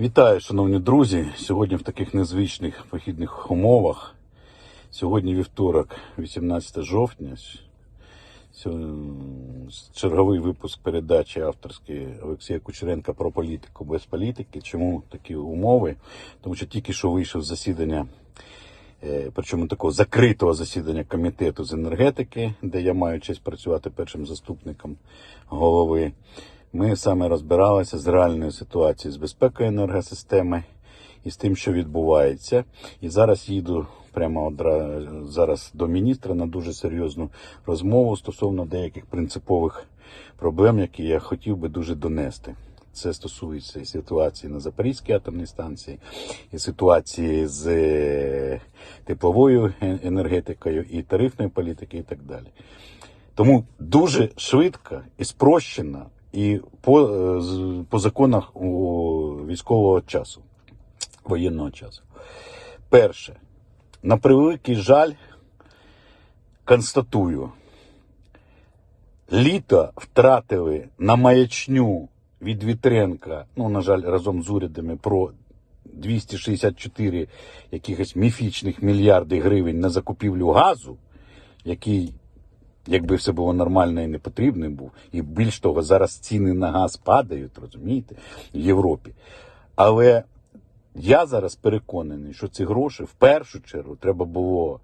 Вітаю, шановні друзі. Сьогодні в таких незвичних вихідних умовах. Сьогодні вівторок, 18 жовтня. Черговий випуск передачі авторської Олексія Кучеренка про політику без політики. Чому такі умови? Тому що тільки що вийшов засідання, е, причому такого закритого засідання комітету з енергетики, де я маю честь працювати першим заступником голови. Ми саме розбиралися з реальною ситуацією з безпекою енергосистеми і з тим, що відбувається. І зараз їду прямо одра... зараз до міністра на дуже серйозну розмову стосовно деяких принципових проблем, які я хотів би дуже донести. Це стосується і ситуації на Запорізькій атомній станції, і ситуації з е, тепловою е- енергетикою, і тарифної політики, і так далі. Тому дуже швидко і спрощено, і по, е, по законах військового часу, воєнного часу. Перше, на превеликий жаль, констатую, літо втратили на маячню від Вітренка, ну, на жаль, разом з урядами про 264 якихось міфічних мільярди гривень на закупівлю газу, який якби все було нормально і не потрібним був. І більш того, зараз ціни на газ падають, розумієте, в Європі. Але я зараз переконаний, що ці гроші в першу чергу треба було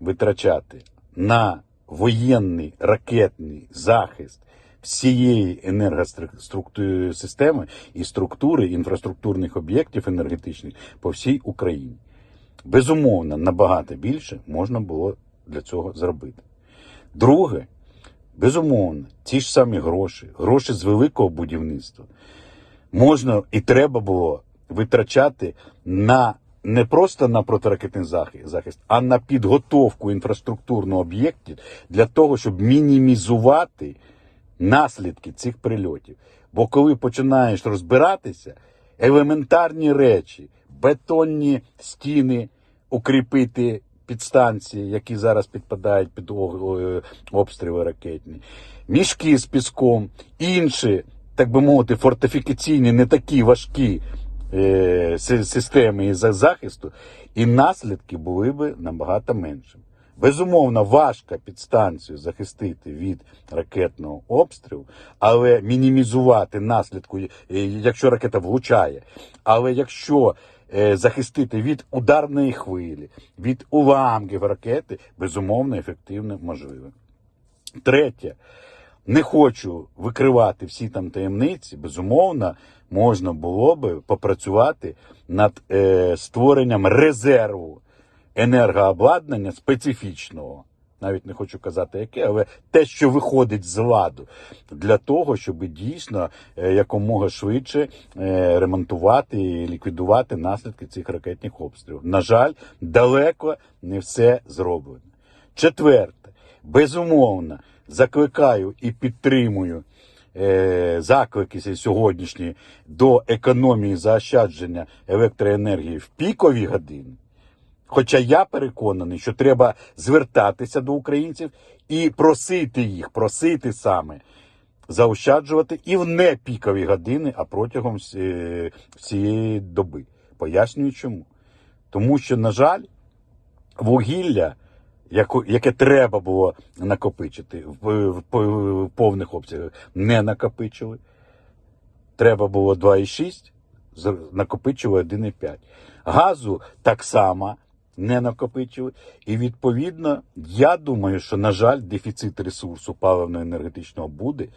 витрачати на воєнний ракетний захист всієї енергоструктури системи і структури інфраструктурних об'єктів енергетичних по всій Україні. Безумовно, набагато більше можна було для цього зробити. Друге, безумовно, ті ж самі гроші, гроші з великого будівництва, можна і треба було витрачати на не просто на протиракетний захист, а на підготовку інфраструктурного об'єктів для того, щоб мінімізувати наслідки цих прильотів. Бо коли починаєш розбиратися, елементарні речі, бетонні стіни укріпити підстанції, які зараз підпадають під обстріли ракетні, мішки з піском, інші, так би мовити, фортифікаційні, не такі важкі е, системи захисту, і наслідки були б набагато меншими. Безумовно, важко підстанцію захистити від ракетного обстрілу, але мінімізувати наслідку, е, якщо ракета влучає. Але якщо е, захистити від ударної хвилі, від уламків ракети, безумовно, ефективно можливо. Третє, не хочу викривати всі там таємниці. Безумовно, можна було би попрацювати над е, створенням резерву енергообладнання специфічного. Навіть не хочу казати яке, але те, що виходить з ладу, для того, щоб дійсно е, якомога швидше е, ремонтувати і ліквідувати наслідки цих ракетних обстрілів. На жаль, далеко не все зроблено. Четверте, безумовно, закликаю і підтримую е, заклики сьогоднішні до економії заощадження електроенергії в пікові години. Хоча я переконаний, що треба звертатися до українців і просити їх, просити саме заощаджувати і в непікові години, а протягом всієї доби. Пояснюю чому. Тому що, на жаль, вугілля, яке треба було накопичити в повних обсягах, не накопичили. Треба було 2,6, накопичили 1,5. Газу так само не накопичили. І відповідно, я думаю, що, на жаль, дефіцит ресурсу паливно-енергетичного буде,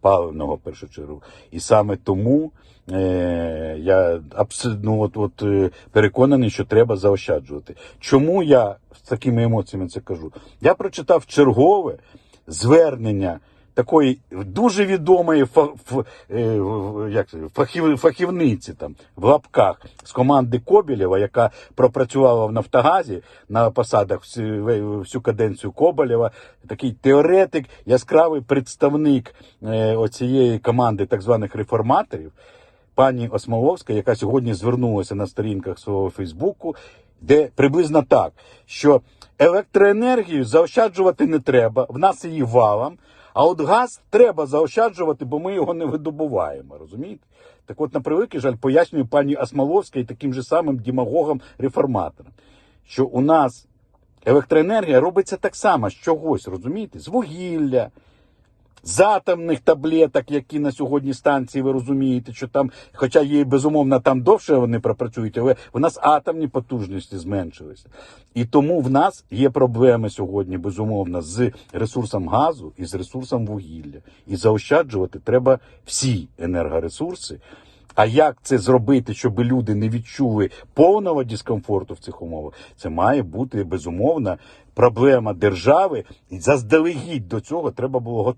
паливного в першу чергу. І саме тому е, я абсолютно ну, от, от, е, переконаний, що треба заощаджувати. Чому я з такими емоціями це кажу? Я прочитав чергове звернення такої дуже відомої фа, ф, е, фахівниці там в лапках з команди Кобілєва, яка пропрацювала в Нафтогазі на посадах всю, всю каденцію Коболєва. Такий теоретик, яскравий представник е, оцієї команди так званих реформаторів, пані Осмоловська, яка сьогодні звернулася на сторінках свого Фейсбуку, де приблизно так, що електроенергію заощаджувати не треба, в нас її валом. А от газ треба заощаджувати, бо ми його не видобуваємо. Розумієте? Так от, на превеликий жаль, пояснюю пані Осмоловській таким же самим демагогам-реформаторам, що у нас електроенергія робиться так само з чогось, розумієте? З вугілля, з атомних таблеток, які на сьогодні станції, ви розумієте, що там, хоча є безумовно там довше вони пропрацюють, але в нас атомні потужності зменшилися. І тому в нас є проблеми сьогодні, безумовно, з ресурсом газу і з ресурсом вугілля. І заощаджувати треба всі енергоресурси. А як це зробити, щоб люди не відчули повного дискомфорту в цих умовах? Це має бути безумовно проблема держави, і заздалегідь до цього треба було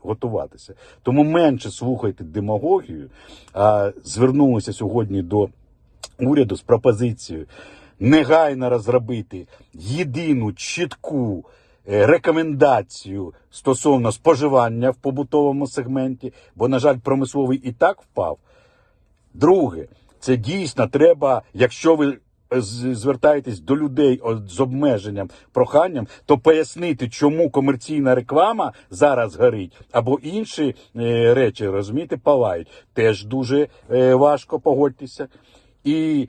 готуватися. Тому менше слухайте демагогію, а звернулися сьогодні до уряду з пропозицією негайно розробити єдину чітку е, рекомендацію стосовно споживання в побутовому сегменті, бо, на жаль, промисловий і так впав. Друге, це дійсно треба, якщо ви е, звертаєтесь до людей з обмеженням, проханням, то пояснити, чому комерційна реклама зараз горить, або інші е, речі, розумієте, палають. Теж дуже е, важко погодьтеся. І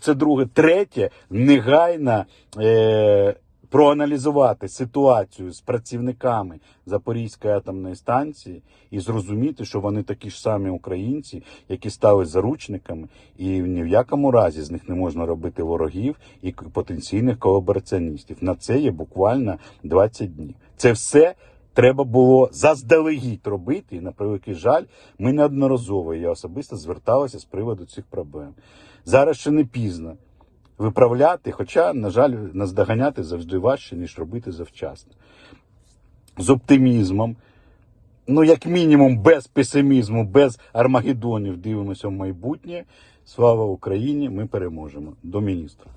це друге. Третє, негайно е, проаналізувати ситуацію з працівниками Запорізької атомної станції і зрозуміти, що вони такі ж самі українці, які стали заручниками, і ні в якому разі з них не можна робити ворогів і потенційних колабораціоністів. На це є буквально 20 днів. Це все. Треба було заздалегідь робити, і на превеликий жаль, ми неодноразово я особисто зверталася з приводу цих проблем. Зараз ще не пізно виправляти, хоча, на жаль, наздоганяти завжди важче, ніж робити завчасно. З оптимізмом, ну, як мінімум, без песимізму, без армагеддонів дивимося в майбутнє. Слава Україні! Ми переможемо. До міністра.